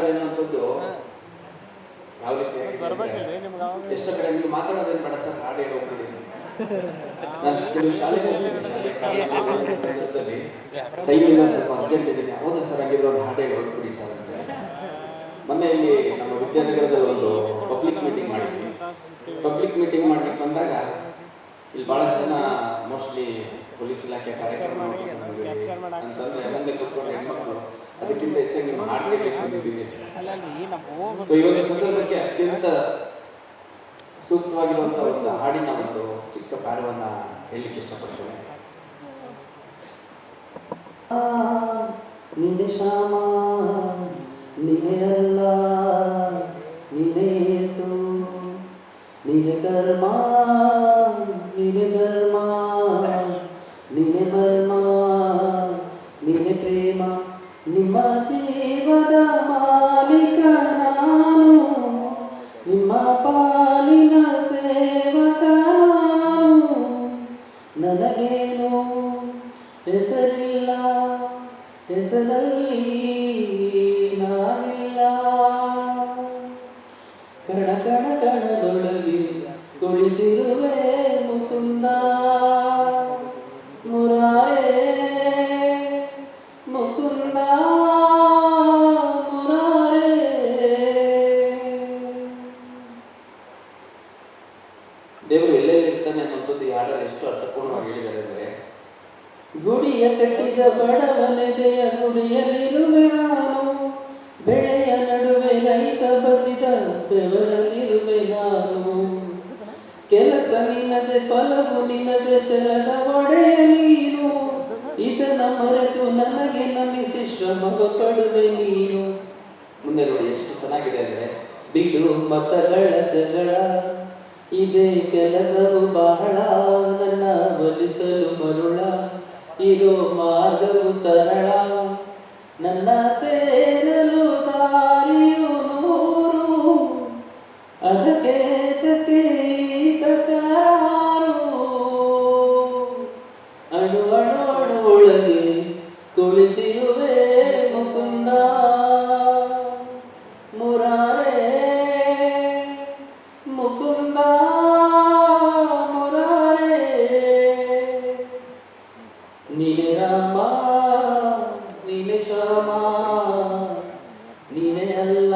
ಹಾಡೋದು ಅನ್ನುವಂಥದ್ದು ಯಾವ ರೀತಿ ಎಷ್ಟು ಕಡೆ ನೀವು ಮಾತಾಡೋದೇನು ಬೇಡ ಸರ್ ಹಾಡು ಹೇಳಿ ಹೋಗ್ಬಿಡಿ ನಾನು ಕೆಲವು ಶಾಲೆಗೆ ಟೈಮ್ ಇಲ್ಲ ಸ್ವಲ್ಪ ಅರ್ಜೆಂಟ್ ಇದ್ದೀನಿ. ಹೌದಾ ಸರ್ ಹಾಗಿದ್ರೆ ಒಂದು ಹಾಡು ಹೇಳಿ ಹೊರಟ್ಬಿಡಿ ಸರ್ ಅಂತ. ಮೊನ್ನೆ ಇಲ್ಲಿ ನಮ್ಮ ವಿದ್ಯಾನಗರದಲ್ಲಿ ಒಂದು ಪಬ್ಲಿಕ್ ಮೀಟಿಂಗ್ ಮಾಡಿದ್ವಿ. ಪಬ್ಲಿಕ್ ಮೀಟಿಂಗ್ ಮಾಡ್ಲಿಕ್ಕೆ ಬಂದಾಗ ಇಲ್ಲಿ ಬಹಳ ಜನ ಮೋಸ್ಟ್ಲಿ ಪೊಲೀಸ್ ಇಲಾಖೆ ಕಾರ್ಯಕ್ರಮ. ಅಂತಂದ್ರೆ ಮುಂದೆ ಕೂತ್ಕೊಂಡು ಹೆಣ್ಮಕ್ಳು ಅದಕ್ಕಿಂತ ಹೆಚ್ಚಾಗಿ ನೀವು ಇವಾಗ ಕೇಳಲಿಕ್ಕೆ ಬಂದಿದ್ದೀವಿ ಸೊ ಈ ಒಂದು ಸಂದರ್ಭಕ್ಕೆ ಅತ್ಯಂತ ಸೂಕ್ತವಾಗಿರುವಂತ ಒಂದು ಹಾಡಿನ ಒಂದು ಚಿಕ್ಕ ಪ್ಯಾರವನ್ನ ಹೇಳಲಿಕ್ಕೆ ಇಷ್ಟಪಡ್ತೇನೆ. ನಿನ್ನೆ ಶ್ಯಾಮ ನಿನ್ನೆ ಅಲ್ಲ ನಿನ್ನೆ ಯೇಸು ನಿನ್ನೆ ಕರ್ಮ ನಿನ್ನೆ ಧರ್ಮ. ನನಗೇನು ಹೆಸರಿಲ್ಲ ಹೆಸರಲ್ಲಿ ನಾನಿಲ್ಲ. ಕಣ ಕಣ ಕಣದೊಳಗೆ ಕುಳಿತಿರುವೆ ಎಲ್ಲೆಲ್ಲಿ ಅನ್ನುವಂಥದ್ದು ಯಾರು ಎಷ್ಟು ಅರ್ಥಪೂರ್ಣವಾಗಿ ಹೇಳಿದ್ದಾರೆ ಅಂದರೆ ಗುಡಿಯ ಕಟ್ಟಿದ ಬಡವನೆದೆಯ ಗುಡಿಯಲ್ಲಿರುವೆ ನಾನು ಬೆಳೆಯ ನಡುವೆ ರೈತ ಬಸಿದ ಬೆವರಲ್ಲಿರುವೆ ನಾನು ಕೆಲಸ ನಿನ್ನದೆ ಫಲವು ನಿನ್ನದೆ ಚಲದ ಒಡೆಯ ನೀನು ಇದನ್ನ ಮರೆತು ನನಗೆ ನಮಿಸಿ ಶ್ರಮವ ಪಡುವೆ ನೀನು ಮುಂದೆ ನೋಡಿ ಎಷ್ಟು ಚೆನ್ನಾಗಿದೆ ಅಂದ್ರೆ ಬಿಡು ಮತಗಳ ಜಗಳ. ಇದೇ ಕೆಲಸವು ಬಹಳ, ನನ್ನ ಬಲಿಸಲು ಮರುಳ. ಇರೋ ಮಾರ್ಗವು ಸರಳ. ನನ್ನ ಸೇರಲು ದಾರಿಯು ನೂರು. ಅದಕ್ಕೆ ತಕ್ಕೆ ತಕರಾರು ಅಣು ನೀನೆ ರಾಮ ನೀನೆ ಶ್ಯಾಮ ನೀನೆ ಅಲ್ಲ